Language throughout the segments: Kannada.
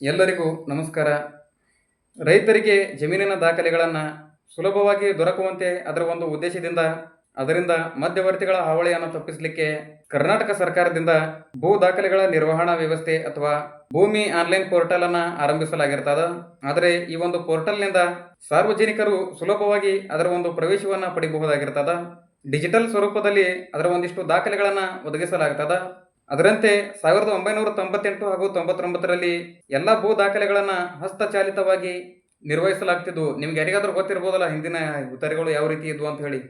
ಎಲ್ಲರಿಗೂ ನಮಸ್ಕಾರ. ರೈತರಿಗೆ ಜಮೀನಿನ ದಾಖಲೆಗಳನ್ನು ಸುಲಭವಾಗಿ ದೊರಕುವಂತೆ ಅದರ ಒಂದು ಉದ್ದೇಶದಿಂದ, ಅದರಿಂದ ಮಧ್ಯವರ್ತಿಗಳ ಹಾವಳಿಯನ್ನು ತಪ್ಪಿಸಲಿಕ್ಕೆ ಕರ್ನಾಟಕ ಸರ್ಕಾರದಿಂದ ಭೂ ದಾಖಲೆಗಳ ನಿರ್ವಹಣಾ ವ್ಯವಸ್ಥೆ ಅಥವಾ ಭೂಮಿ ಆನ್ಲೈನ್ ಪೋರ್ಟಲ್ ಅನ್ನ ಆರಂಭಿಸಲಾಗಿರ್ತದ. ಆದರೆ ಈ ಒಂದು ಪೋರ್ಟಲ್ನಿಂದ ಸಾರ್ವಜನಿಕರು ಸುಲಭವಾಗಿ ಅದರ ಒಂದು ಪ್ರವೇಶವನ್ನ ಪಡಿಬಹುದಾಗಿರ್ತದ. ಡಿಜಿಟಲ್ ಸ್ವರೂಪದಲ್ಲಿ ಅದರ ಒಂದಿಷ್ಟು ದಾಖಲೆಗಳನ್ನು ಒದಗಿಸಲಾಗ್ತದ. ಅದರಂತೆ ಸಾವಿರದ ಒಂಬೈನೂರ ತೊಂಬತ್ತೆಂಟು ಹಾಗೂ ತೊಂಬತ್ತೊಂಬತ್ತರಲ್ಲಿ ಎಲ್ಲ ಭೂ ದಾಖಲೆಗಳನ್ನು ಹಸ್ತಚಾಲಿತವಾಗಿ ನಿರ್ವಹಿಸಲಾಗ್ತಿದ್ವು ನಿಮ್ಗೆ ಯಾರಿಗಾದ್ರೂ ಗೊತ್ತಿರ್ಬೋದಲ್ಲ ಹಿಂದಿನ ಉತ್ತರಗಳು ಯಾವ ರೀತಿ ಇದ್ವು ಅಂತ ಹೇಳಿ.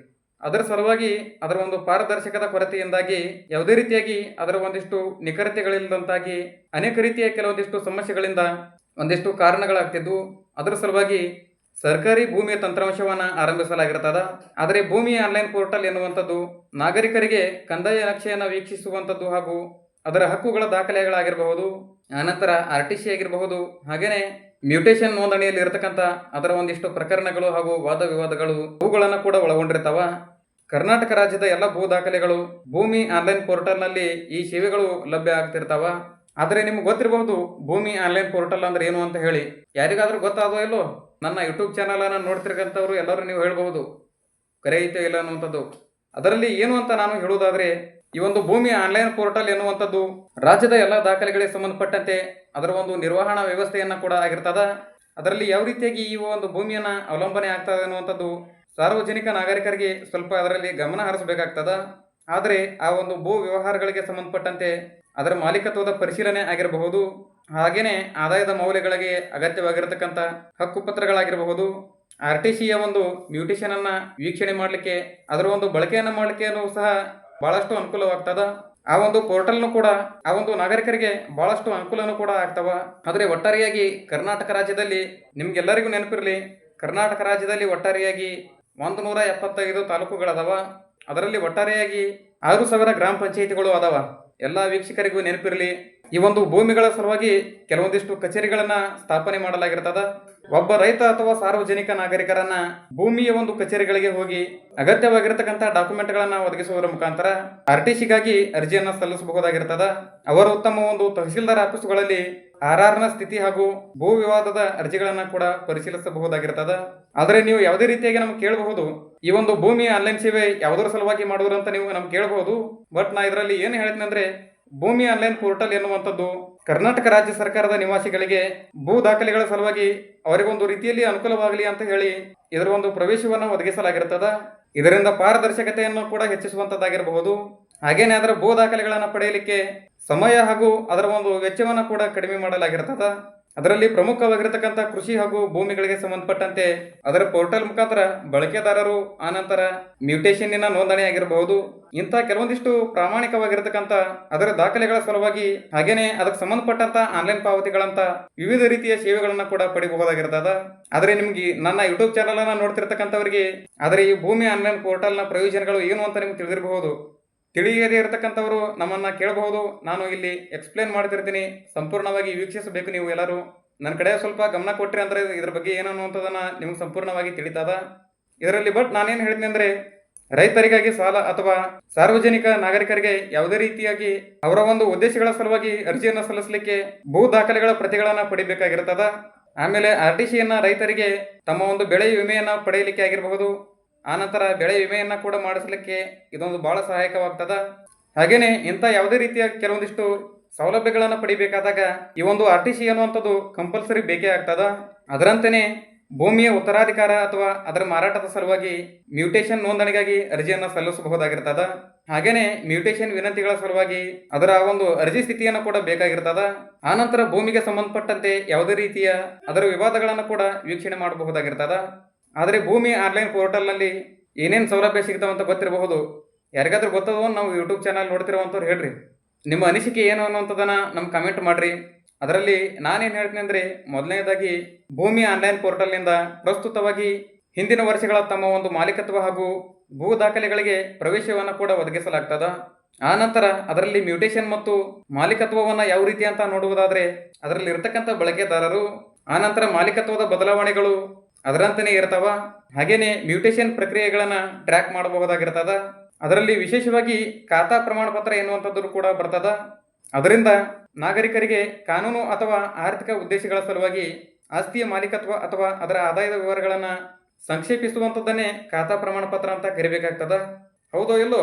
ಅದರ ಸಲುವಾಗಿ ಅದರ ಒಂದು ಪಾರದರ್ಶಕದ ಕೊರತೆಯಿಂದಾಗಿ ಯಾವುದೇ ರೀತಿಯಾಗಿ ಅದರ ಒಂದಿಷ್ಟು ನಿಖರತೆಗಳಿಲ್ಲದಂತಾಗಿ ಅನೇಕ ರೀತಿಯ ಕೆಲವೊಂದಿಷ್ಟು ಸಮಸ್ಯೆಗಳಿಂದ ಒಂದಿಷ್ಟು ಕಾರಣಗಳಾಗ್ತಿದ್ವು ಅದರ ಸಲುವಾಗಿ ಸರ್ಕಾರಿ ಭೂಮಿಯ ತಂತ್ರಾಂಶವನ್ನ ಆರಂಭಿಸಲಾಗಿರ್ತದ. ಆದರೆ ಭೂಮಿ ಆನ್ಲೈನ್ ಪೋರ್ಟಲ್ ಎನ್ನುವಂಥದ್ದು ನಾಗರಿಕರಿಗೆ ಕಂದಾಯ ನಕ್ಷೆಯನ್ನು ವೀಕ್ಷಿಸುವಂಥದ್ದು ಹಾಗೂ ಅದರ ಹಕ್ಕುಗಳ ದಾಖಲೆಗಳಾಗಿರಬಹುದು ಆನಂತರ ಆರ್ ಟಿ ಸಿ ಆಗಿರಬಹುದು, ಹಾಗೇನೆ ಮ್ಯೂಟೇಷನ್ ನೋಂದಣಿಯಲ್ಲಿ ಇರತಕ್ಕಂಥ ಅದರ ಒಂದಿಷ್ಟು ಪ್ರಕರಣಗಳು ಹಾಗೂ ವಾದ ವಿವಾದಗಳು ಅವುಗಳನ್ನು ಕೂಡ ಒಳಗೊಂಡಿರ್ತಾವ. ಕರ್ನಾಟಕ ರಾಜ್ಯದ ಎಲ್ಲ ಭೂ ದಾಖಲೆಗಳು ಭೂಮಿ ಆನ್ಲೈನ್ ಪೋರ್ಟಲ್ನಲ್ಲಿ ಈ ಸೇವೆಗಳು ಲಭ್ಯ ಆಗ್ತಿರ್ತಾವ. ಆದರೆ ನಿಮ್ಗೆ ಗೊತ್ತಿರಬಹುದು ಭೂಮಿ ಆನ್ಲೈನ್ ಪೋರ್ಟಲ್ ಅಂದ್ರೆ ಏನು ಅಂತ ಹೇಳಿ. ಯಾರಿಗಾದ್ರೂ ಗೊತ್ತಾದೋ ಇಲ್ಲೋ ನನ್ನ ಯೂಟ್ಯೂಬ್ ಚಾನಲನ್ನು ನೋಡ್ತಿರ್ಕಂಥವ್ರು ಎಲ್ಲರೂ ನೀವು ಹೇಳ್ಬೋದು ಕರೆ ಐತೆ ಇಲ್ಲ ಅನ್ನುವಂಥದ್ದು. ಅದರಲ್ಲಿ ಏನು ಅಂತ ನಾನು ಹೇಳುವುದಾದರೆ, ಈ ಒಂದು ಭೂಮಿ ಆನ್ಲೈನ್ ಪೋರ್ಟಲ್ ಎನ್ನುವಂಥದ್ದು ರಾಜ್ಯದ ಎಲ್ಲ ದಾಖಲೆಗಳಿಗೆ ಸಂಬಂಧಪಟ್ಟಂತೆ ಅದರ ಒಂದು ನಿರ್ವಹಣಾ ವ್ಯವಸ್ಥೆಯನ್ನ ಕೂಡ ಆಗಿರ್ತದ. ಅದರಲ್ಲಿ ಯಾವ ರೀತಿಯಾಗಿ ಈ ಒಂದು ಭೂಮಿಯನ್ನ ಅವಲಂಬನೆ ಆಗ್ತದೆ ಅನ್ನುವಂಥದ್ದು ಸಾರ್ವಜನಿಕ ನಾಗರಿಕರಿಗೆ ಸ್ವಲ್ಪ ಅದರಲ್ಲಿ ಗಮನ ಹರಿಸಬೇಕಾಗ್ತದ. ಆದರೆ ಆ ಒಂದು ಭೂ ವ್ಯವಹಾರಗಳಿಗೆ ಸಂಬಂಧಪಟ್ಟಂತೆ ಅದರ ಮಾಲೀಕತ್ವದ ಪರಿಶೀಲನೆ ಆಗಿರಬಹುದು. ಹಾಗೇನೆ ಆದಾಯದ ಮೌಲ್ಯಗಳಿಗೆ ಅಗತ್ಯವಾಗಿರತಕ್ಕಂಥ ಹಕ್ಕುಪತ್ರಗಳಾಗಿರಬಹುದು ಆರ್ ಟಿ ಸಿಯ ಒಂದು ಮ್ಯೂಟೇಶನ್ ಅನ್ನ ವೀಕ್ಷಣೆ ಮಾಡಲಿಕ್ಕೆ, ಅದರ ಒಂದು ಬಳಕೆಯನ್ನು ಮಾಡಲಿಕ್ಕೆ ಸಹ ಬಹಳಷ್ಟು ಅನುಕೂಲವಾಗ್ತದ. ಆ ಒಂದು ಪೋರ್ಟಲ್ನು ಕೂಡ, ಆ ಒಂದು ನಾಗರಿಕರಿಗೆ ಬಹಳಷ್ಟು ಅನುಕೂಲನೂ ಕೂಡ ಆಗ್ತವ. ಆದರೆ ಒಟ್ಟಾರೆಯಾಗಿ ಕರ್ನಾಟಕ ರಾಜ್ಯದಲ್ಲಿ ನಿಮ್ಗೆಲ್ಲರಿಗೂ ನೆನಪಿರಲಿ, ಕರ್ನಾಟಕ ರಾಜ್ಯದಲ್ಲಿ ಒಟ್ಟಾರೆಯಾಗಿ ಒಂದು ನೂರ ಎಪ್ಪತ್ತೈದು ತಾಲೂಕುಗಳದಾವ. ಅದರಲ್ಲಿ ಒಟ್ಟಾರೆಯಾಗಿ ಆರು ಸಾವಿರ ಗ್ರಾಮ ಪಂಚಾಯಿತಿಗಳು ಅದಾವ. ಎಲ್ಲ ವೀಕ್ಷಕರಿಗೂ ನೆನಪಿರಲಿ, ಈ ಒಂದು ಭೂಮಿಗಳ ಸಲುವಾಗಿ ಕೆಲವೊಂದಿಷ್ಟು ಕಚೇರಿಗಳನ್ನ ಸ್ಥಾಪನೆ ಮಾಡಲಾಗಿರ್ತದ. ಒಬ್ಬ ರೈತ ಅಥವಾ ಸಾರ್ವಜನಿಕ ನಾಗರಿಕರನ್ನ ಭೂಮಿಯ ಒಂದು ಕಚೇರಿಗಳಿಗೆ ಹೋಗಿ ಅಗತ್ಯವಾಗಿರತಕ್ಕಂಥ ಡಾಕ್ಯುಮೆಂಟ್ಗಳನ್ನು ಒದಗಿಸುವುದರ ಮುಖಾಂತರ ಆರ್ ಟಿ ಸಿಗಾಗಿ ಅರ್ಜಿಯನ್ನ ಸಲ್ಲಿಸಬಹುದಾಗಿರ್ತದ. ಅವರು ಉತ್ತಮ ಒಂದು ತಹಸೀಲ್ದಾರ್ ಆಫೀಸುಗಳಲ್ಲಿ ಆರ್ನ ಸ್ಥಿತಿ ಹಾಗೂ ಭೂ ವಿವಾದದ ಅರ್ಜಿಗಳನ್ನ ಕೂಡ ಪರಿಶೀಲಿಸಬಹುದಾಗಿರ್ತದ. ಆದರೆ ನೀವು ಯಾವುದೇ ರೀತಿಯಾಗಿ ನಮ್ಗೆ ಕೇಳಬಹುದು, ಈ ಒಂದು ಭೂಮಿ ಆನ್ಲೈನ್ ಸೇವೆ ಯಾವುದರ ಸಲುವಾಗಿ ಅಂತ ನೀವು ನಮ್ಗೆ ಕೇಳಬಹುದು ಬಟ್ ನಾ ಇದರಲ್ಲಿ ಏನು ಹೇಳ್ತೀನಿ ಅಂದ್ರೆ, ಭೂಮಿ ಆನ್ಲೈನ್ ಪೋರ್ಟಲ್ ಎನ್ನುವಂಥದ್ದು ಕರ್ನಾಟಕ ರಾಜ್ಯ ಸರ್ಕಾರದ ನಿವಾಸಿಗಳಿಗೆ ಭೂ ದಾಖಲೆಗಳ ಸಲುವಾಗಿ ಅವರಿಗೊಂದು ರೀತಿಯಲ್ಲಿ ಅನುಕೂಲವಾಗಲಿ ಅಂತ ಹೇಳಿ ಇದರ ಒಂದು ಪ್ರವೇಶವನ್ನು ಒದಗಿಸಲಾಗಿರ್ತದ. ಇದರಿಂದ ಪಾರದರ್ಶಕತೆಯನ್ನು ಕೂಡ ಹೆಚ್ಚಿಸುವಂತದ್ದಾಗಿರಬಹುದು ಹಾಗೇನೆ ಅದರ ಭೂ ದಾಖಲೆಗಳನ್ನು ಪಡೆಯಲಿಕ್ಕೆ ಸಮಯ ಹಾಗೂ ಅದರ ಒಂದು ವೆಚ್ಚವನ್ನು ಕೂಡ ಕಡಿಮೆ ಮಾಡಲಾಗಿರ್ತದ. ಅದರಲ್ಲಿ ಪ್ರಮುಖವಾಗಿರತಕ್ಕಂಥ ಕೃಷಿ ಹಾಗೂ ಭೂಮಿಗಳಿಗೆ ಸಂಬಂಧಪಟ್ಟಂತೆ ಅದರ ಪೋರ್ಟಲ್ ಮುಖಾಂತರ ಬಳಕೆದಾರರು ಆನಂತರ ಮ್ಯೂಟೇಷನ್ನಿನ ನೋಂದಣಿ ಆಗಿರಬಹುದು ಇಂಥ ಕೆಲವೊಂದಿಷ್ಟು ಪ್ರಾಮಾಣಿಕವಾಗಿರತಕ್ಕಂಥ ಅದರ ದಾಖಲೆಗಳ ಸಲುವಾಗಿ ಹಾಗೇನೆ ಅದಕ್ಕೆ ಸಂಬಂಧಪಟ್ಟಂತ ಆನ್ಲೈನ್ ಪಾವತಿಗಳಂತ ವಿವಿಧ ರೀತಿಯ ಸೇವೆಗಳನ್ನ ಕೂಡ ಪಡಿಬಹುದಾಗಿರ್ತದ. ಆದರೆ ನಿಮ್ಗೆ ನನ್ನ ಯೂಟ್ಯೂಬ್ ಚಾನಲ್ ಅನ್ನ ನೋಡ್ತಿರ್ತಕ್ಕಂಥವ್ರಿಗೆ, ಆದರೆ ಈ ಭೂಮಿ ಆನ್ಲೈನ್ ಪೋರ್ಟಲ್ನ ಪ್ರಯೋಜನಗಳು ಏನು ಅಂತ ನಿಮ್ಗೆ ತಿಳಿದಿರಬಹುದು. ತಿಳಿಯದೇ ಇರತಕ್ಕಂಥವರು ನಮ್ಮನ್ನು ಕೇಳಬಹುದು. ನಾನು ಇಲ್ಲಿ ಎಕ್ಸ್ಪ್ಲೇನ್ ಮಾಡ್ತಿರ್ತೀನಿ. ಸಂಪೂರ್ಣವಾಗಿ ವೀಕ್ಷಿಸಬೇಕು ನೀವು ಎಲ್ಲರೂ. ನನ್ನ ಕಡೆ ಸ್ವಲ್ಪ ಗಮನ ಕೊಟ್ರಿ ಅಂದ್ರೆ ಇದ್ರ ಬಗ್ಗೆ ಏನು ಅನ್ನುವಂಥದ್ದನ್ನು ನಿಮ್ಗೆ ಸಂಪೂರ್ಣವಾಗಿ ತಿಳಿತದ. ಇದರಲ್ಲಿ ಬಟ್ ನಾನೇನು ಹೇಳ್ತೀನಿ ಅಂದರೆ, ರೈತರಿಗಾಗಿ ಸಾಲ ಅಥವಾ ಸಾರ್ವಜನಿಕ ನಾಗರಿಕರಿಗೆ ಯಾವುದೇ ರೀತಿಯಾಗಿ ಅವರ ಒಂದು ಉದ್ದೇಶಗಳ ಸಲುವಾಗಿ ಅರ್ಜಿಯನ್ನು ಸಲ್ಲಿಸಲಿಕ್ಕೆ ಭೂ ದಾಖಲೆಗಳ ಪ್ರತಿಗಳನ್ನು ಪಡಿಬೇಕಾಗಿರ್ತದ. ಆಮೇಲೆ ಆರ್ ಟಿ ಸಿಯನ್ನು ರೈತರಿಗೆ ತಮ್ಮ ಒಂದು ಬೆಳೆ ವಿಮೆಯನ್ನು ಪಡೆಯಲಿಕ್ಕೆ ಆಗಿರಬಹುದು. ಆನಂತರ ಬೆಳೆ ವಿಮೆಯನ್ನು ಕೂಡ ಮಾಡಿಸಲಿಕ್ಕೆ ಇದೊಂದು ಬಹಳ ಸಹಾಯಕವಾಗ್ತದ. ಹಾಗೆಯೇ ಇಂಥ ಯಾವುದೇ ರೀತಿಯ ಕೆಲವೊಂದಿಷ್ಟು ಸೌಲಭ್ಯಗಳನ್ನು ಪಡಿಬೇಕಾದಾಗ ಈ ಒಂದು ಆರ್ ಟಿ ಸಿ ಅನ್ನುವಂಥದ್ದು ಕಂಪಲ್ಸರಿ ಬೇಕೇ ಆಗ್ತದ. ಅದರಂತೆಯೇ ಭೂಮಿಯ ಉತ್ತರಾಧಿಕಾರ ಅಥವಾ ಅದರ ಮಾರಾಟದ ಸಲುವಾಗಿ ಮ್ಯೂಟೇಶನ್ ನೋಂದಣಿಗಾಗಿ ಅರ್ಜಿಯನ್ನು ಸಲ್ಲಿಸಬಹುದಾಗಿರ್ತದ. ಹಾಗೇನೆ ಮ್ಯೂಟೇಶನ್ ವಿನಂತಿಗಳ ಸಲುವಾಗಿ ಅದರ ಒಂದು ಅರ್ಜಿ ಸ್ಥಿತಿಯನ್ನು ಕೂಡ ಬೇಕಾಗಿರ್ತದ. ಆನಂತರ ಭೂಮಿಗೆ ಸಂಬಂಧಪಟ್ಟಂತೆ ಯಾವುದೇ ರೀತಿಯ ಅದರ ವಿವಾದಗಳನ್ನು ಕೂಡ ವೀಕ್ಷಣೆ ಮಾಡಬಹುದಾಗಿರ್ತದ. ಆದರೆ ಭೂಮಿ ಆನ್ಲೈನ್ ಪೋರ್ಟಲ್ನಲ್ಲಿ ಏನೇನು ಸೌಲಭ್ಯ ಸಿಗ್ತಾವಂತ ಗೊತ್ತಿರಬಹುದು. ಯಾರಿಗಾದ್ರೂ ಗೊತ್ತದೋ ನಾವು ಯೂಟ್ಯೂಬ್ ಚಾನಲ್ ನೋಡ್ತಿರೋವಂಥವ್ರು ಹೇಳ್ರಿ. ನಿಮ್ಮ ಅನಿಸಿಕೆ ಏನು ಅನ್ನುವಂಥದ್ದನ್ನ ನಮ್ಮ ಕಮೆಂಟ್ ಮಾಡಿರಿ. ಅದರಲ್ಲಿ ನಾನೇನು ಹೇಳ್ತೀನಿ ಅಂದರೆ ಮೊದಲನೇದಾಗಿ ಭೂಮಿ ಆನ್ಲೈನ್ ಪೋರ್ಟಲ್ನಿಂದ ಪ್ರಸ್ತುತವಾಗಿ ಹಿಂದಿನ ವರ್ಷಗಳ ತಮ್ಮ ಒಂದು ಮಾಲೀಕತ್ವ ಹಾಗೂ ಭೂ ದಾಖಲೆಗಳಿಗೆ ಪ್ರವೇಶವನ್ನು ಕೂಡ ಒದಗಿಸಲಾಗ್ತದ. ಆನಂತರ ಅದರಲ್ಲಿ ಮ್ಯೂಟೇಷನ್ ಮತ್ತು ಮಾಲೀಕತ್ವವನ್ನು ಯಾವ ರೀತಿ ಅಂತ ನೋಡುವುದಾದರೆ ಅದರಲ್ಲಿ ಇರತಕ್ಕಂಥ ಬಳಕೆದಾರರು ಆನಂತರ ಮಾಲೀಕತ್ವದ ಬದಲಾವಣೆಗಳು ಅದರಂತೆಯೇ ಇರ್ತಾವ. ಹಾಗೇನೆ ಮ್ಯೂಟೇಷನ್ ಪ್ರಕ್ರಿಯೆಗಳನ್ನ ಟ್ರ್ಯಾಕ್ ಮಾಡಬಹುದಾಗಿರ್ತದ. ಅದರಲ್ಲಿ ವಿಶೇಷವಾಗಿ ಖಾತಾ ಪ್ರಮಾಣ ಪತ್ರ ಎನ್ನುವಂಥದ್ದು ಕೂಡ ಬರ್ತದ. ಅದರಿಂದ ನಾಗರಿಕರಿಗೆ ಕಾನೂನು ಅಥವಾ ಆರ್ಥಿಕ ಉದ್ದೇಶಗಳ ಸಲುವಾಗಿ ಆಸ್ತಿಯ ಮಾಲೀಕತ್ವ ಅಥವಾ ಅದರ ಆದಾಯದ ವಿವರಗಳನ್ನು ಸಂಕ್ಷೇಪಿಸುವಂಥದ್ದನ್ನೇ ಖಾತಾ ಪ್ರಮಾಣ ಪತ್ರ ಅಂತ ಕರಿಬೇಕಾಗ್ತದ. ಹೌದೋ ಇಲ್ಲೋ?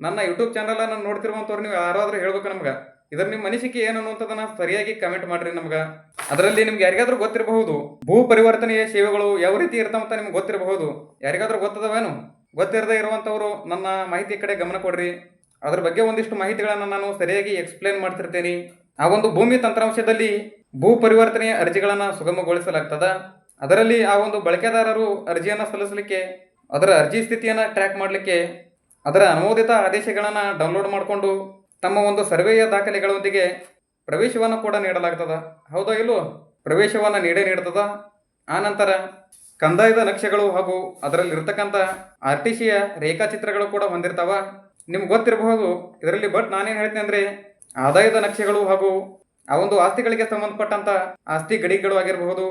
ನನ್ನ ಯೂಟ್ಯೂಬ್ ಚಾನಲನ್ನು ನೋಡ್ತಿರುವಂಥವ್ರು ನೀವು ಯಾರಾದರೂ ಹೇಳ್ಬೇಕು ನಮ್ಗೆ. ಇದ್ರ ನಿಮ್ಮ ಅನಿಸಿಕೆ ಏನು ಅನ್ನುವಂಥದ್ದನ್ನ ಸರಿಯಾಗಿ ಕಮೆಂಟ್ ಮಾಡ್ರಿ ನಮ್ಗೆ. ಅದರಲ್ಲಿ ನಿಮ್ಗೆ ಯಾರಿಗಾದ್ರೂ ಗೊತ್ತಿರಬಹುದು, ಭೂ ಪರಿವರ್ತನೆಯ ಸೇವೆಗಳು ಯಾವ ರೀತಿ ಇರ್ತಾವಂತ ನಿಮ್ಗೆ ಗೊತ್ತಿರಬಹುದು. ಯಾರಿಗಾದ್ರೂ ಗೊತ್ತದವೇನು? ಗೊತ್ತಿರದೇ ಇರುವಂಥವ್ರು ನನ್ನ ಮಾಹಿತಿ ಕಡೆ ಗಮನ ಕೊಡ್ರಿ. ಅದ್ರ ಬಗ್ಗೆ ಒಂದಿಷ್ಟು ಮಾಹಿತಿಗಳನ್ನು ನಾನು ಸರಿಯಾಗಿ ಎಕ್ಸ್ಪ್ಲೇನ್ ಮಾಡ್ತಿರ್ತೇನೆ. ಆ ಒಂದು ಭೂಮಿ ತಂತ್ರಾಂಶದಲ್ಲಿ ಭೂ ಪರಿವರ್ತನೆಯ ಅರ್ಜಿಗಳನ್ನು ಸುಗಮಗೊಳಿಸಲಾಗ್ತದ. ಅದರಲ್ಲಿ ಆ ಒಂದು ಬಳಕೆದಾರರು ಅರ್ಜಿಯನ್ನು ಸಲ್ಲಿಸಲಿಕ್ಕೆ, ಅದರ ಅರ್ಜಿ ಸ್ಥಿತಿಯನ್ನು ಟ್ರ್ಯಾಕ್ ಮಾಡಲಿಕ್ಕೆ, ಅದರ ಅನುಮೋದಿತ ಆದೇಶಗಳನ್ನು ಡೌನ್ಲೋಡ್ ಮಾಡಿಕೊಂಡು ತಮ್ಮ ಒಂದು ಸರ್ವೆಯ ದಾಖಲೆಗಳೊಂದಿಗೆ ಪ್ರವೇಶವನ್ನು ಕೂಡ ನೀಡಲಾಗ್ತದ. ಹೌದಾ ಇಲ್ಲೋ ಪ್ರವೇಶವನ್ನು ನೀಡೇ ನೀಡ್ತದ. ಆನಂತರ ಕಂದಾಯದ ನಕ್ಷೆಗಳು ಹಾಗೂ ಅದರಲ್ಲಿರ್ತಕ್ಕಂಥ ಆರ್ ಟಿ ಸಿಯ ರೇಖಾಚಿತ್ರಗಳು ಕೂಡ ಹೊಂದಿರ್ತಾವ. ನಿಮ್ಗೆ ಗೊತ್ತಿರಬಹುದು, ಇದರಲ್ಲಿ ಬಟ್ ನಾನೇನು ಹೇಳ್ತೀನಿ ಅಂದರೆ ಆದಾಯದ ನಕ್ಷೆಗಳು ಹಾಗೂ ಆ ಒಂದು ಆಸ್ತಿಗಳಿಗೆ ಸಂಬಂಧಪಟ್ಟಂಥ ಆಸ್ತಿ ಗಡಿಗಳು ಆಗಿರಬಹುದು,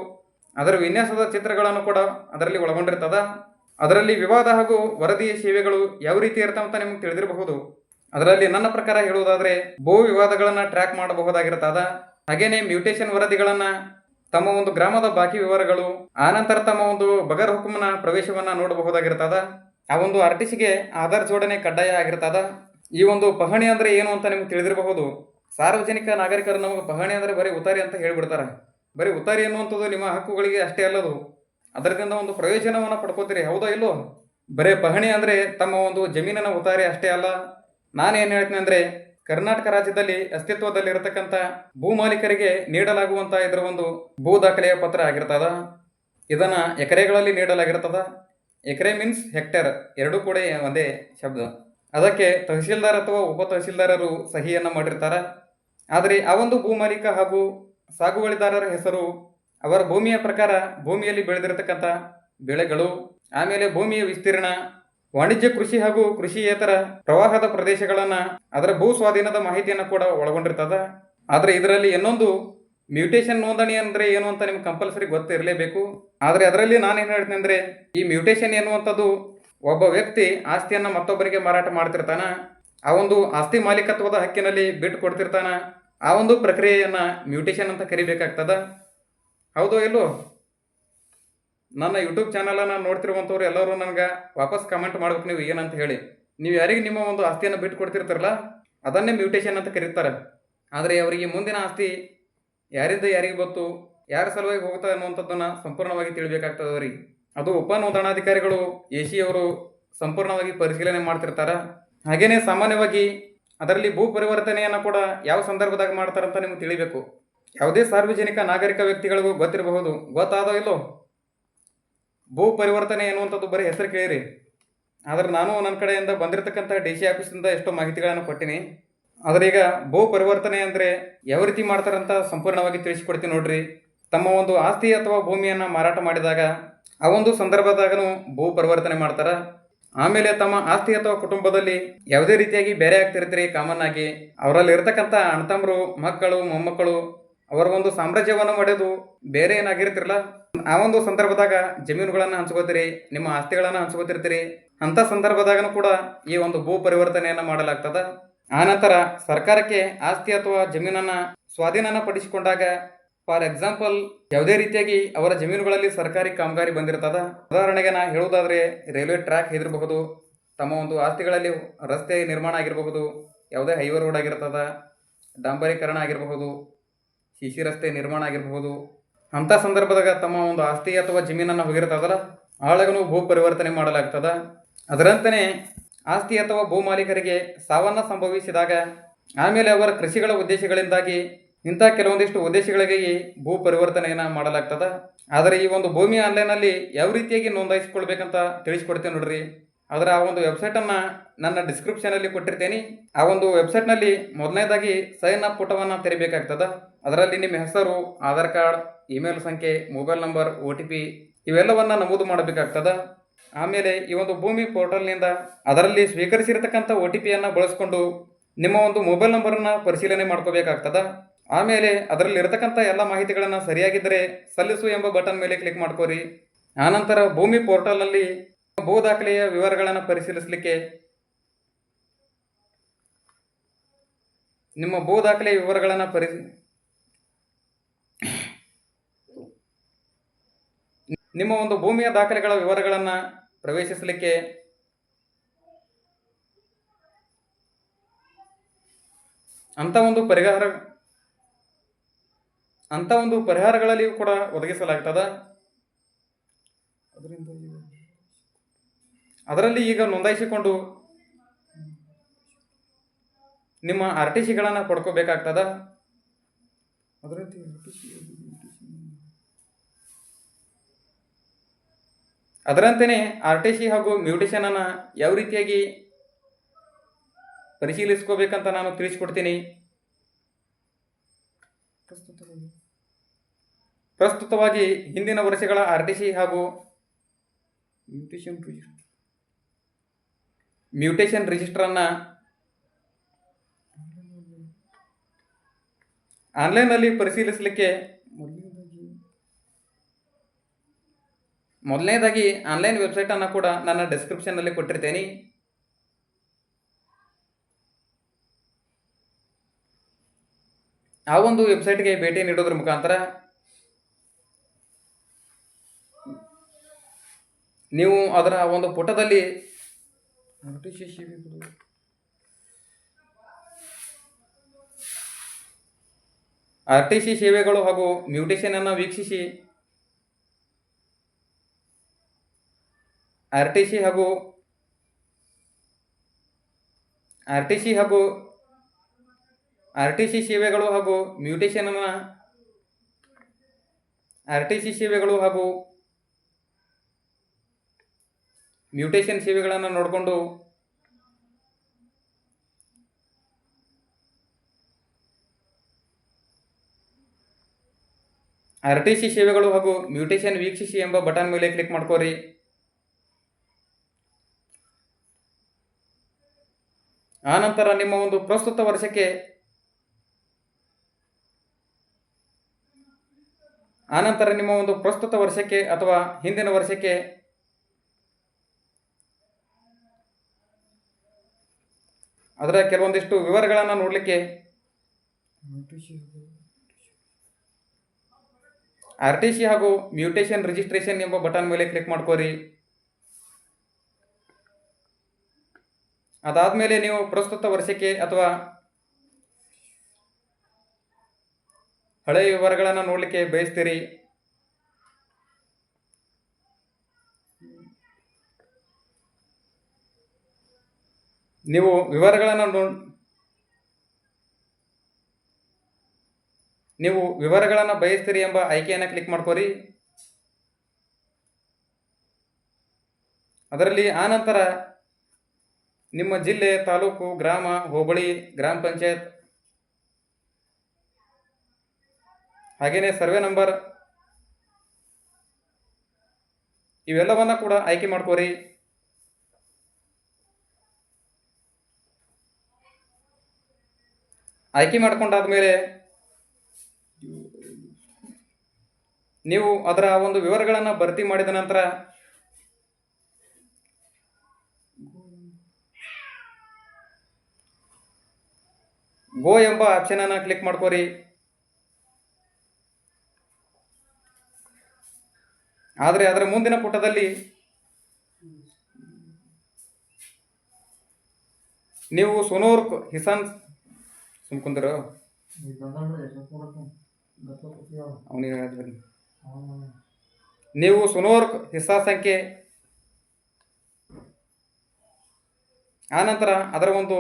ಅದರ ವಿನ್ಯಾಸದ ಚಿತ್ರಗಳನ್ನು ಕೂಡ ಅದರಲ್ಲಿ ಒಳಗೊಂಡಿರ್ತದ. ಅದರಲ್ಲಿ ವಿವಾದ ಹಾಗೂ ವರದಿಯ ಸೇವೆಗಳು ಯಾವ ರೀತಿ ಇರ್ತಾವಂತ ನಿಮ್ಗೆ ತಿಳಿದಿರಬಹುದು. ಅದರಲ್ಲಿ ನನ್ನ ಪ್ರಕಾರ ಹೇಳುವುದಾದ್ರೆ, ಭೂ ವಿವಾದಗಳನ್ನು ಟ್ರ್ಯಾಕ್ ಮಾಡಬಹುದಾಗಿರ್ತದ, ಹಾಗೇನೆ ಮ್ಯೂಟೇಷನ್ ವರದಿಗಳನ್ನ, ತಮ್ಮ ಒಂದು ಗ್ರಾಮದ ಬಾಕಿ ವಿವರಗಳು, ಆನಂತರ ತಮ್ಮ ಒಂದು ಬಗರ್ ಹುಕುಮ್ನ ಪ್ರವೇಶವನ್ನ ನೋಡಬಹುದಾಗಿರ್ತದ, ಆ ಒಂದು ಆರ್ ಟಿ ಸಿಗೆ ಆಧಾರ್ ಜೋಡಣೆ ಕಡ್ಡಾಯ ಆಗಿರ್ತದ, ಈ ಒಂದು ಪಹಣಿ ಅಂದ್ರೆ ಏನು ಅಂತ ನಿಮ್ಗೆ ತಿಳಿದಿರಬಹುದು. ಸಾರ್ವಜನಿಕ ನಾಗರಿಕರು ನಮಗೆ ಪಹಣಿ ಅಂದ್ರೆ ಬರೀ ಉತ್ತಾರಿ ಅಂತ ಹೇಳ್ಬಿಡ್ತಾರೆ. ಬರೀ ಉತ್ತಾರಿ ಅನ್ನುವಂಥದ್ದು ನಿಮ್ಮ ಹಕ್ಕುಗಳಿಗೆ ಅಷ್ಟೇ ಅಲ್ಲದು. ಅದರಿಂದ ಒಂದು ಪ್ರಯೋಜನವನ್ನು ಪಡ್ಕೋತೀರಿ, ಹೌದಾ ಇಲ್ಲೋ? ಬರೇ ಪಹಣಿ ಅಂದ್ರೆ ತಮ್ಮ ಒಂದು ಜಮೀನಿನ ಉತ್ತಾರಿ ಅಷ್ಟೇ ಅಲ್ಲ. ನಾನೇನು ಹೇಳ್ತೀನಿ ಅಂದ್ರೆ ಕರ್ನಾಟಕ ರಾಜ್ಯದಲ್ಲಿ ಅಸ್ತಿತ್ವದಲ್ಲಿರತಕ್ಕಂಥ ಭೂ ಮಾಲೀಕರಿಗೆ ನೀಡಲಾಗುವಂತ ಇದರ ಒಂದು ಭೂ ದಾಖಲೆಯ ಪತ್ರ ಆಗಿರ್ತದ. ಇದನ್ನ ಎಕರೆಗಳಲ್ಲಿ ನೀಡಲಾಗಿರ್ತದ. ಎಕರೆ ಮೀನ್ಸ್ ಹೆಕ್ಟೇರ್ ಎರಡೂ ಕೂಡ ಒಂದೇ ಶಬ್ದ. ಅದಕ್ಕೆ ತಹಶೀಲ್ದಾರ್ ಅಥವಾ ಉಪ ತಹಶೀಲ್ದಾರರು ಸಹಿಯನ್ನ ಮಾಡಿರ್ತಾರೆ. ಆದರೆ ಆ ಒಂದು ಭೂ ಮಾಲೀಕ ಹಾಗೂ ಸಾಗುವಳಿದಾರರ ಹೆಸರು ಅವರ ಭೂಮಿಯ ಪ್ರಕಾರ ಭೂಮಿಯಲ್ಲಿ ಬೆಳೆದಿರತಕ್ಕಂಥ ಬೆಳೆಗಳು, ಆಮೇಲೆ ಭೂಮಿಯ ವಿಸ್ತೀರ್ಣ ವಾಣಿಜ್ಯ ಕೃಷಿ ಹಾಗೂ ಕೃಷಿಯೇತರ ಪ್ರವಾಹದ ಪ್ರದೇಶಗಳನ್ನ ಅದರ ಭೂ ಸ್ವಾಧೀನದ ಮಾಹಿತಿಯನ್ನು ಕೂಡ ಒಳಗೊಂಡಿರ್ತದ. ಆದರೆ ಇದರಲ್ಲಿ ಇನ್ನೊಂದು ಮ್ಯೂಟೇಷನ್ ನೋಂದಣಿ ಅಂದ್ರೆ ಏನು ಅಂತ ನಿಮ್ಗೆ ಕಂಪಲ್ಸರಿ ಗೊತ್ತಿರಲೇಬೇಕು. ಆದರೆ ಅದರಲ್ಲಿ ನಾನು ಏನು ಹೇಳ್ತೀನಿ ಅಂದ್ರೆ ಈ ಮ್ಯೂಟೇಷನ್ ಎನ್ನುವಂಥದ್ದು ಒಬ್ಬ ವ್ಯಕ್ತಿ ಆಸ್ತಿಯನ್ನ ಮತ್ತೊಬ್ಬರಿಗೆ ಮಾರಾಟ ಮಾಡ್ತಿರ್ತಾನ. ಆ ಒಂದು ಆಸ್ತಿ ಮಾಲೀಕತ್ವದ ಹಕ್ಕಿನಲ್ಲಿ ಬಿಟ್ಟು ಕೊಡ್ತಿರ್ತಾನ. ಆ ಒಂದು ಪ್ರಕ್ರಿಯೆಯನ್ನ ಮ್ಯೂಟೇಷನ್ ಅಂತ ಕರಿಬೇಕಾಗ್ತದ. ಹೌದೋ ಇಲ್ಲೋ ನನ್ನ ಯೂಟ್ಯೂಬ್ ಚಾನಲನ್ನು ನೋಡ್ತಿರುವಂಥವ್ರು ಎಲ್ಲರೂ ನನಗೆ ವಾಪಸ್ ಕಮೆಂಟ್ ಮಾಡ್ಬೇಕು ನೀವು ಏನಂತ ಹೇಳಿ. ನೀವು ಯಾರಿಗೆ ನಿಮ್ಮ ಒಂದು ಆಸ್ತಿಯನ್ನು ಬಿಟ್ಟು ಕೊಡ್ತಿರ್ತಾರಲ್ಲ, ಅದನ್ನೇ ಮ್ಯೂಟೇಷನ್ ಅಂತ ಕರೀತಾರೆ. ಆದರೆ ಅವರಿಗೆ ಮುಂದಿನ ಆಸ್ತಿ ಯಾರಿಂದ ಯಾರಿಗೆ ಗೊತ್ತು, ಯಾರ ಸಲುವಾಗಿ ಹೋಗ್ತದೆ ಅನ್ನುವಂಥದ್ದನ್ನು ಸಂಪೂರ್ಣವಾಗಿ ತಿಳಿಬೇಕಾಗ್ತದೆ ಅವ್ರಿಗೆ ಅದು ಉಪ ನೋಂದಣಾಧಿಕಾರಿಗಳು ಎ ಸಿ ಅವರು ಸಂಪೂರ್ಣವಾಗಿ ಪರಿಶೀಲನೆ ಮಾಡ್ತಿರ್ತಾರೆ. ಹಾಗೇನೆ ಸಾಮಾನ್ಯವಾಗಿ ಅದರಲ್ಲಿ ಭೂ ಪರಿವರ್ತನೆಯನ್ನು ಕೂಡ ಯಾವ ಸಂದರ್ಭದಾಗ ಮಾಡ್ತಾರಂತ ನಿಮ್ಗೆ ತಿಳಿಬೇಕು. ಯಾವುದೇ ಸಾರ್ವಜನಿಕ ನಾಗರಿಕ ವ್ಯಕ್ತಿಗಳಿಗೂ ಗೊತ್ತಿರಬಹುದು. ಗೊತ್ತಾದೋ ಇಲ್ಲೋ? ಭೂ ಪರಿವರ್ತನೆ ಎನ್ನುವಂಥದ್ದು ಬರೀ ಹೆಸರು ಕೇಳಿರಿ. ಆದರೆ ನಾನು ನನ್ನ ಕಡೆಯಿಂದ ಬಂದಿರತಕ್ಕಂಥ ಡಿ ಸಿ ಆಫೀಸಿಂದ ಎಷ್ಟೋ ಮಾಹಿತಿಗಳನ್ನು ಕೊಟ್ಟಿನಿ. ಆದರೆ ಈಗ ಭೂ ಪರಿವರ್ತನೆ ಅಂದರೆ ಯಾವ ರೀತಿ ಮಾಡ್ತಾರಂತ ಸಂಪೂರ್ಣವಾಗಿ ತಿಳಿಸಿಕೊಡ್ತೀನಿ ನೋಡ್ರಿ. ತಮ್ಮ ಒಂದು ಆಸ್ತಿ ಅಥವಾ ಭೂಮಿಯನ್ನು ಮಾರಾಟ ಮಾಡಿದಾಗ ಆ ಒಂದು ಸಂದರ್ಭದಾಗನು ಭೂ ಪರಿವರ್ತನೆ ಮಾಡ್ತಾರೆ? ಆಮೇಲೆ ತಮ್ಮ ಆಸ್ತಿ ಅಥವಾ ಕುಟುಂಬದಲ್ಲಿ ಯಾವುದೇ ರೀತಿಯಾಗಿ ಬೇರೆ ಆಗ್ತಿರ್ತೀರಿ ಕಾಮನ್ ಆಗಿ. ಅವರಲ್ಲಿ ಇರತಕ್ಕಂಥ ಅಣ್ಣತಮ್ಮರು ಮಕ್ಕಳು, ಮೊಮ್ಮಕ್ಕಳು, ಅವರ ಒಂದು ಸಾಮ್ರಾಜ್ಯವನ್ನು ಒಡೆದು ಬೇರೆ ಏನಾಗಿರ್ತಿರಲ್ಲ ಆ ಒಂದು ಸಂದರ್ಭದಾಗ ಜಮೀನುಗಳನ್ನು ಹಂಚ್ಕೋತೀರಿ, ನಿಮ್ಮ ಆಸ್ತಿಗಳನ್ನು ಹಂಚ್ಕೋತಿರ್ತೀರಿ, ಅಂತ ಸಂದರ್ಭದಾಗನು ಕೂಡ ಈ ಒಂದು ಭೂ ಪರಿವರ್ತನೆಯನ್ನು ಮಾಡಲಾಗ್ತದ. ಆನಂತರ ಸರ್ಕಾರಕ್ಕೆ ಆಸ್ತಿ ಅಥವಾ ಜಮೀನನ್ನ ಸ್ವಾಧೀನನ ಪಡಿಸಿಕೊಂಡಾಗ, ಫಾರ್ ಎಕ್ಸಾಂಪಲ್, ಯಾವುದೇ ರೀತಿಯಾಗಿ ಅವರ ಜಮೀನುಗಳಲ್ಲಿ ಸರ್ಕಾರಿ ಕಾಮಗಾರಿ ಬಂದಿರ್ತದ. ಉದಾಹರಣೆಗೆ ನಾ ಹೇಳುವುದಾದರೆ, ರೈಲ್ವೆ ಟ್ರ್ಯಾಕ್ ಇದಿರಬಹುದು ತಮ್ಮ ಒಂದು ಆಸ್ತಿಗಳಲ್ಲಿ ರಸ್ತೆ ನಿರ್ಮಾಣ ಆಗಿರಬಹುದು, ಯಾವುದೇ ಹೈವೇ ರೋಡ್ ಆಗಿರ್ತದ, ಡಾಂಬರೀಕರಣ ಆಗಿರಬಹುದು ಸಿ ರಸ್ತೆ ನಿರ್ಮಾಣ ಆಗಿರಬಹುದು ಅಂಥ ಸಂದರ್ಭದಾಗ ತಮ್ಮ ಒಂದು ಆಸ್ತಿ ಅಥವಾ ಜಮೀನನ್ನು ಹೋಗಿರ್ತದಲ್ಲ ಆಳಗನು ಭೂ ಪರಿವರ್ತನೆ ಮಾಡಲಾಗ್ತದ. ಅದರಂತೆಯೇ ಆಸ್ತಿ ಅಥವಾ ಭೂ ಮಾಲೀಕರಿಗೆ ಸಾವನ್ನ ಸಂಭವಿಸಿದಾಗ, ಆಮೇಲೆ ಅವರ ಕೃಷಿಗಳ ಉದ್ದೇಶಗಳಿಂದಾಗಿ ಇಂಥ ಕೆಲವೊಂದಿಷ್ಟು ಉದ್ದೇಶಗಳಿಗಾಗಿ ಭೂ ಪರಿವರ್ತನೆಯನ್ನು ಮಾಡಲಾಗ್ತದ. ಆದರೆ ಈ ಒಂದು ಭೂಮಿ ಆನ್ಲೈನಲ್ಲಿ ಯಾವ ರೀತಿಯಾಗಿ ನೋಂದಾಯಿಸಿಕೊಳ್ಬೇಕಂತ ತಿಳಿಸ್ಕೊಡ್ತೀನಿ ನೋಡ್ರಿ. ಅದರ ಆ ಒಂದು ವೆಬ್ಸೈಟನ್ನು ನನ್ನ ಡಿಸ್ಕ್ರಿಪ್ಷನಲ್ಲಿ ಕೊಟ್ಟಿರ್ತೇನೆ. ಆ ಒಂದು ವೆಬ್ಸೈಟ್ನಲ್ಲಿ ಮೊದಲನೇದಾಗಿ ಸೈನ್ ಅಪ್ ಪುಟವನ್ನು ತೆರಿಬೇಕಾಗ್ತದೆ. ಅದರಲ್ಲಿ ನಿಮ್ಮ ಹೆಸರು, ಆಧಾರ್ ಕಾರ್ಡ್ ಇಮೇಲ್ ಸಂಖ್ಯೆ mobile number O T P ಇವೆಲ್ಲವನ್ನು ನಮೂದು ಮಾಡಬೇಕಾಗ್ತದೆ. ಆಮೇಲೆ ಈ ಒಂದು ಭೂಮಿ ಪೋರ್ಟಲ್ನಿಂದ ಅದರಲ್ಲಿ ಸ್ವೀಕರಿಸಿರ್ತಕ್ಕಂಥ ಒ ಟಿ ಪಿಯನ್ನು ಬಳಸ್ಕೊಂಡು ನಿಮ್ಮ ಒಂದು ಮೊಬೈಲ್ ನಂಬರನ್ನು ಪರಿಶೀಲನೆ ಮಾಡ್ಕೋಬೇಕಾಗ್ತದೆ. ಆಮೇಲೆ ಅದರಲ್ಲಿ ಇರತಕ್ಕಂಥ ಎಲ್ಲ ಮಾಹಿತಿಗಳನ್ನು ಸರಿಯಾಗಿದ್ದರೆ ಸಲ್ಲಿಸು ಎಂಬ ಬಟನ್ ಮೇಲೆ ಕ್ಲಿಕ್ ಮಾಡ್ಕೋರಿ. ಆನಂತರ ಭೂಮಿ ಪೋರ್ಟಲ್ನಲ್ಲಿ ಭೂ ದಾಖಲೆಯ ವಿವರಗಳನ್ನು ಪರಿಶೀಲಿಸಲಿಕ್ಕೆ ನಿಮ್ಮ ಭೂ ದಾಖಲೆಯ ವಿವರಗಳನ್ನು ಪರಿ ನಿಮ್ಮ ಒಂದು ಭೂಮಿಯ ದಾಖಲೆಗಳ ವಿವರಗಳನ್ನು ಪ್ರವೇಶಿಸಲಿಕ್ಕೆ ಅಂಥ ಒಂದು ಪರಿಹಾರ ಅಂಥ ಒಂದು ಪರಿಹಾರಗಳಲ್ಲಿಯೂ ಕೂಡ ಒದಗಿಸಲಾಗ್ತದ. ಅದರಿಂದ ಅದರಲ್ಲಿ ಈಗ ನೋಂದಾಯಿಸಿಕೊಂಡು ನಿಮ್ಮ ಆರ್ ಟಿ ಸಿಗಳನ್ನು ಪಡ್ಕೋಬೇಕಾಗ್ತದ? ಅದರಂತೆ ಅದರಂತೆಯೇ ಆರ್ ಟಿ ಸಿ ಹಾಗೂ ಮ್ಯೂಟೇಶನನ್ನು ಯಾವ ರೀತಿಯಾಗಿ ಪರಿಶೀಲಿಸ್ಕೋಬೇಕಂತ ನಾನು ತಿಳಿಸ್ಕೊಡ್ತೀನಿ. ಪ್ರಸ್ತುತವಾಗಿ ಹಿಂದಿನ ವರ್ಷಗಳ ಆರ್ ಟಿ ಸಿ ಹಾಗೂ ಮ್ಯೂಟೇಷನ್ ಮ್ಯೂಟೇಷನ್ ರಿಜಿಸ್ಟ್ರನ್ನು ಆನ್ಲೈನಲ್ಲಿ ಪರಿಶೀಲಿಸಲಿಕ್ಕೆ ಮೊದಲನೇದಾಗಿ ಆನ್ಲೈನ್ ವೆಬ್ಸೈಟನ್ನು ಕೂಡ ನನ್ನ ಡಿಸ್ಕ್ರಿಪ್ಷನ್ನಲ್ಲಿ ಕೊಟ್ಟಿರ್ತೇನೆ. ಆ ಒಂದು ವೆಬ್ಸೈಟ್ಗೆ ಭೇಟಿ ನೀಡೋದ್ರ ಮುಖಾಂತರ ನೀವು ಅದರ ಒಂದು ಪುಟದಲ್ಲಿ ಆರ್ ಟಿ ಸಿ ಸೇವೆಗಳು ಹಾಗೂ ಮ್ಯೂಟೇಷನ್ ಅನ್ನು ವೀಕ್ಷಿಸಿ. ಆರ್ ಟಿ ಸಿ ಹಾಗೂ ಆರ್ ಟಿ ಸಿ ಹಾಗೂ ಆರ್ ಟಿ ಸಿ ಸೇವೆಗಳು ಹಾಗೂ ಮ್ಯೂಟೇಷನನ್ನು ಆರ್ ಟಿ ಸಿ ಸೇವೆಗಳು ಹಾಗೂ ಮ್ಯೂಟೇಷನ್ ಸೇವೆಗಳನ್ನು ನೋಡಿಕೊಂಡು ಆರ್ ಟಿ ಸಿ ಸೇವೆಗಳು ಹಾಗೂ ಮ್ಯೂಟೇಷನ್ ವೀಕ್ಷಿಸಿ ಎಂಬ ಬಟನ್ ಮೇಲೆ ಕ್ಲಿಕ್ ಮಾಡ್ಕೋರಿ. ಆನಂತರ ನಿಮ್ಮ ಒಂದು ಪ್ರಸ್ತುತ ವರ್ಷಕ್ಕೆ ಆನಂತರ ನಿಮ್ಮ ಒಂದು ಪ್ರಸ್ತುತ ವರ್ಷಕ್ಕೆ ಅಥವಾ ಹಿಂದಿನ ವರ್ಷಕ್ಕೆ ಅದರ ಕೆಲವೊಂದಿಷ್ಟು ವಿವರಗಳನ್ನು ನೋಡಲಿಕ್ಕೆ ಆರ್ ಟಿ ಸಿ ಹಾಗೂ ಮ್ಯೂಟೇಷನ್ ರಿಜಿಸ್ಟ್ರೇಷನ್ ಎಂಬ ಬಟನ್ ಮೇಲೆ ಕ್ಲಿಕ್ ಮಾಡ್ಕೋರಿ. ಅದಾದಮೇಲೆ ನೀವು ಪ್ರಸ್ತುತ ವರ್ಷಕ್ಕೆ ಅಥವಾ ಹಳೆಯ ವಿವರಗಳನ್ನು ನೋಡಲಿಕ್ಕೆ ಬಯಸ್ತೀರಿ. ನೀವು ವಿವರಗಳನ್ನು ನೋ ನೀವು ವಿವರಗಳನ್ನು ಬಯಸ್ತೀರಿ ಎಂಬ ಆಯ್ಕೆಯನ್ನು ಕ್ಲಿಕ್ ಮಾಡ್ಕೋರಿ. ಅದರಲ್ಲಿ ಆನಂತರ ನಿಮ್ಮ ಜಿಲ್ಲೆ, ತಾಲೂಕು, ಗ್ರಾಮ, ಹೋಬಳಿ, ಗ್ರಾಮ ಪಂಚಾಯತ್ ಹಾಗೆಯೇ ಸರ್ವೆ ನಂಬರ್, ಇವೆಲ್ಲವನ್ನು ಕೂಡ ಆಯ್ಕೆ ಮಾಡ್ಕೋರಿ. ಆಯ್ಕೆ ಮಾಡ್ಕೊಂಡಾದ್ಮೇಲೆ ನೀವು ಅದರ ಒಂದು ವಿವರಗಳನ್ನು ಭರ್ತಿ ಮಾಡಿದ ನಂತರ ಗೋ ಎಂಬ ಆಪ್ಷನನ್ನು ಕ್ಲಿಕ್ ಮಾಡ್ಕೋರಿ. ಆದರೆ ಅದರ ಮುಂದಿನ ಪುಟದಲ್ಲಿ ನೀವು ಸುನೂರ್ ಹಿಸಾನ್ ಅವನಿಗೆ ಹೇಳಿದ್ರಿ ನೀವು ಸುನೋರ್ ಹಿಸ್ಸಾ ಸಂಖ್ಯೆ ಆನಂತರ ಅದರ ಒಂದು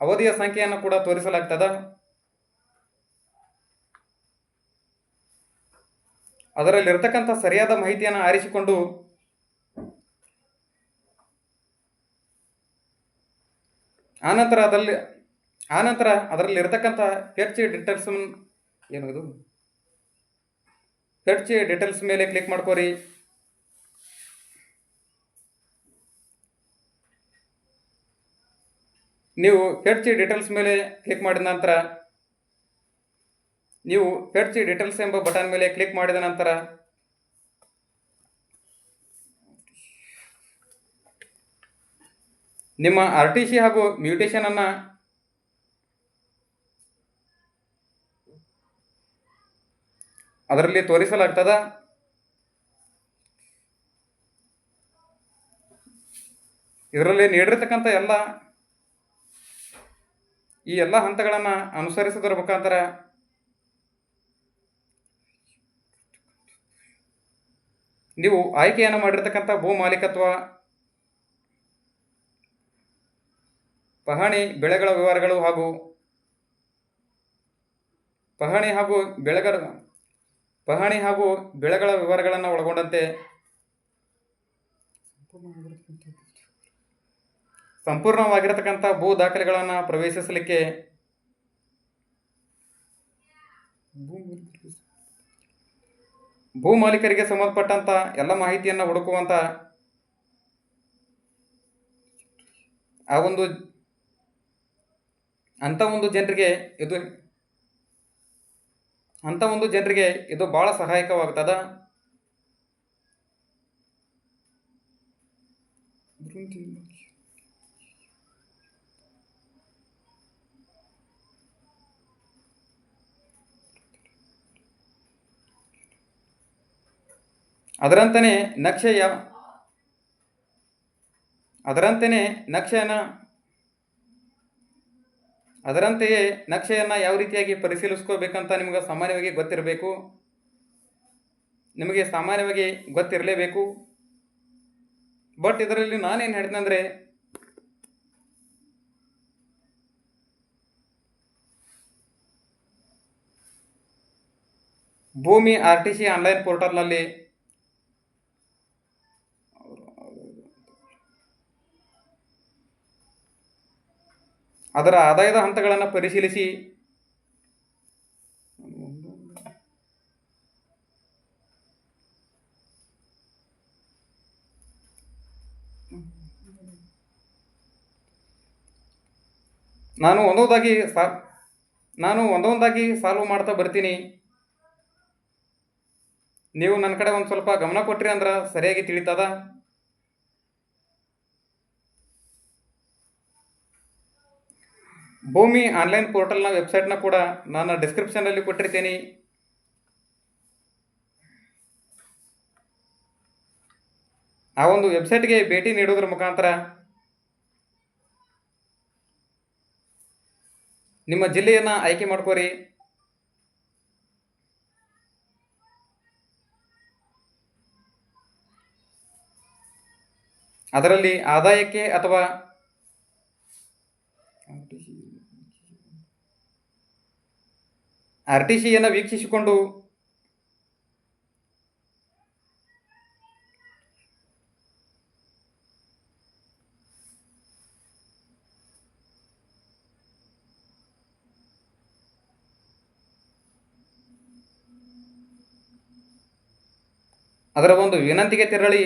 ಅವಧಿಯ ಸಂಖ್ಯೆಯನ್ನು ಕೂಡ ತೋರಿಸಲಾಗ್ತದ. ಅದರಲ್ಲಿರ್ತಕ್ಕಂಥ ಸರಿಯಾದ ಮಾಹಿತಿಯನ್ನು ಆರಿಸಿಕೊಂಡು ಆನಂತರ ಅದರಲ್ಲಿ ಆನಂತರ ಅದರಲ್ಲಿ ಇರ್ತಕ್ಕಂಥ ಹೆಚ್ಚು ಡಿಟೇಲ್ಸ್ ಏನು ಇದು? ಹೆಚ್ಚು ಡೀಟೇಲ್ಸ್ ಮೇಲೆ ಕ್ಲಿಕ್ ಮಾಡ್ಕೋರಿ. ನೀವು ಹೆಚ್ಚು ಡೀಟೇಲ್ಸ್ ಮೇಲೆ ಕ್ಲಿಕ್ ಮಾಡಿದ ನಂತರ, ನೀವು ಹೆಚ್ಚು ಡೀಟೇಲ್ಸ್ ಎಂಬ ಬಟನ್ ಮೇಲೆ ಕ್ಲಿಕ್ ಮಾಡಿದ ನಂತರ, ನಿಮ್ಮ ಆರ್ ಟಿ ಸಿ ಹಾಗೂ ಮ್ಯೂಟೇಷನನ್ನು ಅದರಲ್ಲಿ ತೋರಿಸಲಾಗ್ತದ? ಇದರಲ್ಲಿ ನೀಡಿರ್ತಕ್ಕಂಥ ಎಲ್ಲ ಈ ಎಲ್ಲ ಹಂತಗಳನ್ನು ಅನುಸರಿಸೋದ್ರ ಮುಖಾಂತರ ನೀವು ಆಯ್ಕೆಯನ್ನು ಮಾಡಿರ್ತಕ್ಕಂಥ ಭೂ ಮಾಲೀಕತ್ವ, ಪಹಣಿ ಬೆಳೆಗಳ ವಿವರಗಳು ಹಾಗೂ ಪಹಣಿ ಹಾಗೂ ಬೆಳೆಗಳ ಪಹಣಿ ಹಾಗೂ ಬೆಳೆಗಳ ವಿವರಗಳನ್ನು ಒಳಗೊಂಡಂತೆ ಸಂಪೂರ್ಣವಾಗಿರತಕ್ಕಂಥ ಭೂ ದಾಖಲೆಗಳನ್ನು ಪ್ರವೇಶಿಸಲಿಕ್ಕೆ ಭೂ ಮಾಲೀಕರಿಗೆ ಸಂಬಂಧಪಟ್ಟಂಥ ಎಲ್ಲ ಮಾಹಿತಿಯನ್ನು ಹುಡುಕುವಂಥ ಆ ಒಂದು ಅಂಥ ಒಂದು ಜನರಿಗೆ ಇದು ಅಂಥ ಒಂದು ಜನರಿಗೆ ಇದು ಬಹಳ ಸಹಾಯಕವಾಗ್ತದ. ಅದರಂತೆಯೇ ನಕ್ಷೆಯ ಅದರಂತೆಯೇ ನಕ್ಷೆಯನ್ನು ಅದರಂತೆಯೇ ನಕ್ಷೆಯನ್ನು ಯಾವ ರೀತಿಯಾಗಿ ಪರಿಶೀಲಿಸ್ಕೋಬೇಕಂತ ನಿಮಗೆ ಸಾಮಾನ್ಯವಾಗಿ ಗೊತ್ತಿರಬೇಕು? ನಿಮಗೆ ಸಾಮಾನ್ಯವಾಗಿ ಗೊತ್ತಿರಲೇಬೇಕು. ಬಟ್ ಇದರಲ್ಲಿ ನಾನೇನು ಹೇಳ್ತೀನಂದರೆ ಭೂಮಿ ಆರ್ ಟಿ ಸಿ ಆನ್ಲೈನ್ ಪೋರ್ಟಲ್ನಲ್ಲಿ ಅದರ ಆದಾಯದ ಹಂತಗಳನ್ನು ಪರಿಶೀಲಿಸಿ. ನಾನು ಒಂದೊಂದಾಗಿ ಸಾ, ನಾನು ಒಂದೊಂದಾಗಿ ಸಾಲ್ವ್ ಮಾಡ್ತಾ ಬರ್ತೀನಿ. ನೀವು ನನ್ನ ಕಡೆ ಒಂದು ಸ್ವಲ್ಪ ಗಮನ ಕೊಟ್ರಿ ಅಂದ್ರೆ ಸರಿಯಾಗಿ ತಿಳಿತದ. ಭೂಮಿ ಆನ್ಲೈನ್ ಪೋರ್ಟಲ್ನ ವೆಬ್ಸೈಟ್ನ ಕೂಡ ನಾನು ಡಿಸ್ಕ್ರಿಪ್ಷನಲ್ಲಿ ಕೊಟ್ಟಿರ್ತೀನಿ. ಆ ಒಂದು ವೆಬ್ಸೈಟ್ಗೆ ಭೇಟಿ ನೀಡೋದ್ರ ಮುಖಾಂತರ ನಿಮ್ಮ ಜಿಲ್ಲೆಯನ್ನು ಆಯ್ಕೆ ಮಾಡ್ಕೋರಿ. ಅದರಲ್ಲಿ ಆದಾಯಕ್ಕೆ ಅಥವಾ ಆರ್ ಟಿ ಸಿಯನ್ನು ವೀಕ್ಷಿಸಿಕೊಂಡು ಅದರ ಒಂದು ವಿನಂತಿಗೆ ತೆರಳಿ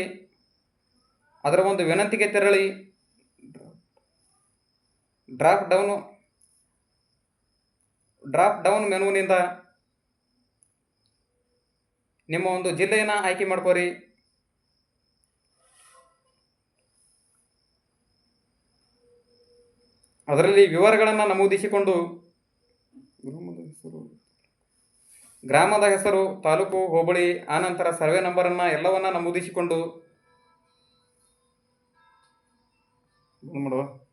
ಅದರ ಒಂದು ವಿನಂತಿಗೆ ತೆರಳಿ ಡ್ರಾಪ್ ಡೌನು ಡ್ರಾಪ್ ಡೌನ್ ಮೆನುವಿನಿಂದ ನಿಮ್ಮ ಒಂದು ಜಿಲ್ಲೆಯನ್ನು ಆಯ್ಕೆ ಮಾಡ್ಕೋರಿ. ಅದರಲ್ಲಿ ವಿವರಗಳನ್ನು ನಮೂದಿಸಿಕೊಂಡು ಗ್ರಾಮದ ಹೆಸರು. ತಾಲೂಕು ಹೋಬಳಿ ಆನಂತರ ಸರ್ವೆ ನಂಬರನ್ನು ಎಲ್ಲವನ್ನ ನಮೂದಿಸಿಕೊಂಡು. ಮಾಡುವ.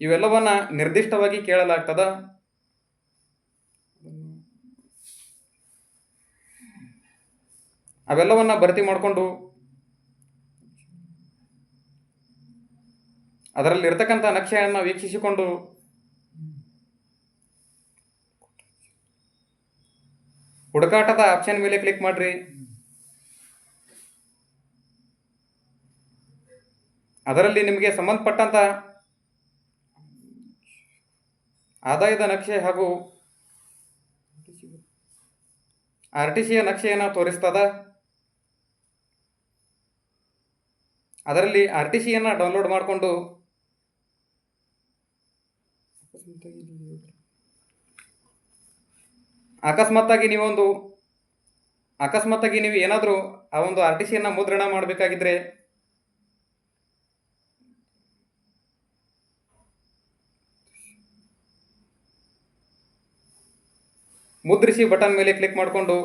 ಇವೆಲ್ಲವನ್ನ ನಿರ್ದಿಷ್ಟವಾಗಿ ಕೇಳಲಾಗ್ತದ? ಅವೆಲ್ಲವನ್ನ ಭರ್ತಿ ಮಾಡಿಕೊಂಡು ಅದರಲ್ಲಿ ಇರ್ತಕ್ಕಂಥ ನಕ್ಷೆಯನ್ನು ವೀಕ್ಷಿಸಿಕೊಂಡು ಹುಡುಕಾಟದ ಆಪ್ಷನ್ ಮೇಲೆ ಕ್ಲಿಕ್ ಮಾಡ್ರಿ. ಅದರಲ್ಲಿ ನಿಮಗೆ ಸಂಬಂಧಪಟ್ಟಂತ ಆದಾಯದ ನಕ್ಷೆ ಹಾಗೂ ಆರ್ ಟಿ ಸಿಯ ನಕ್ಷೆಯನ್ನು ತೋರಿಸ್ತದ? ಅದರಲ್ಲಿ ಆರ್ ಟಿ ಸಿಯನ್ನು ಡೌನ್ಲೋಡ್ ಮಾಡಿಕೊಂಡು ಅಕಸ್ಮಾತ್ತಾಗಿ ನೀವೊಂದು ಅಕಸ್ಮಾತ್ತಾಗಿ ನೀವು ಏನಾದರೂ ಆ ಒಂದು ಆರ್ ಟಿ ಸಿಯನ್ನು ಮುದ್ರಣ ಮಾಡಬೇಕಾಗಿದ್ರೆ ಮುದ್ರಿಸಿ ಬಟನ್ ಮೇಲೆ ಕ್ಲಿಕ್ ಮಾಡಿಕೊಂಡು.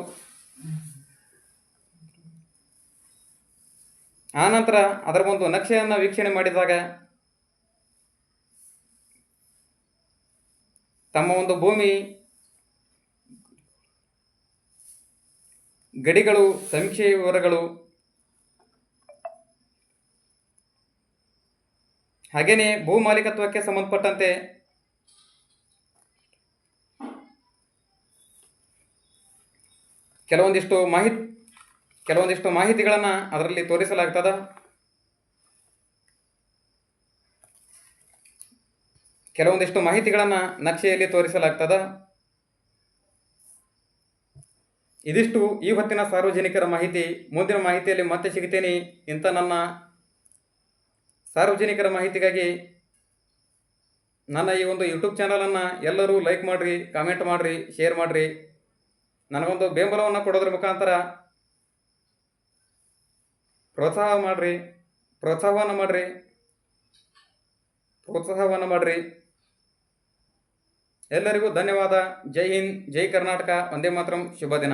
ಆನಂತರ ಅದರ ಒಂದು ನಕ್ಷೆಯನ್ನು ವೀಕ್ಷಣೆ ಮಾಡಿದಾಗ ತಮ್ಮ ಒಂದು ಭೂಮಿ, ಗಡಿಗಳು ಸಮೀಕ್ಷೆ ವಿವರಗಳು ಹಾಗೆಯೇ ಭೂ ಮಾಲೀಕತ್ವಕ್ಕೆ ಸಂಬಂಧಪಟ್ಟಂತೆ ಕೆಲವೊಂದಿಷ್ಟು ಮಾಹಿತಿ ಕೆಲವೊಂದಿಷ್ಟು ಮಾಹಿತಿಗಳನ್ನು ಅದರಲ್ಲಿ ತೋರಿಸಲಾಗ್ತದ. ಕೆಲವೊಂದಿಷ್ಟು ಮಾಹಿತಿಗಳನ್ನು ನಕ್ಷೆಯಲ್ಲಿ ತೋರಿಸಲಾಗ್ತದ. ಇದಿಷ್ಟು ಈ ಹೊತ್ತಿನ ಸಾರ್ವಜನಿಕರ ಮಾಹಿತಿ. ಮುಂದಿನ ಮಾಹಿತಿಯಲ್ಲಿ ಮತ್ತೆ ಸಿಗ್ತೇನೆ ಇಂಥ ನನ್ನ ಸಾರ್ವಜನಿಕರ ಮಾಹಿತಿಗಾಗಿ ನನ್ನ ಈ ಒಂದು ಯೂಟ್ಯೂಬ್ ಚಾನಲನ್ನು ಎಲ್ಲರೂ ಲೈಕ್ ಮಾಡಿರಿ ಕಾಮೆಂಟ್ ಮಾಡಿರಿ ಶೇರ್ ಮಾಡಿರಿ. ನನಗೊಂದು ಬೆಂಬಲವನ್ನು ಕೊಡೋದ್ರ ಮುಖಾಂತರ ಪ್ರೋತ್ಸಾಹ ಮಾಡಿರಿ, ಪ್ರೋತ್ಸಾಹವನ್ನು ಮಾಡಿರಿ ಪ್ರೋತ್ಸಾಹವನ್ನು ಮಾಡಿರಿ. ಎಲ್ಲರಿಗೂ ಧನ್ಯವಾದ. ಜೈ ಹಿಂದ್, ಜೈ ಕರ್ನಾಟಕ. ಒಂದೇ ಮಾತ್ರಂ. ಶುಭ ದಿನ.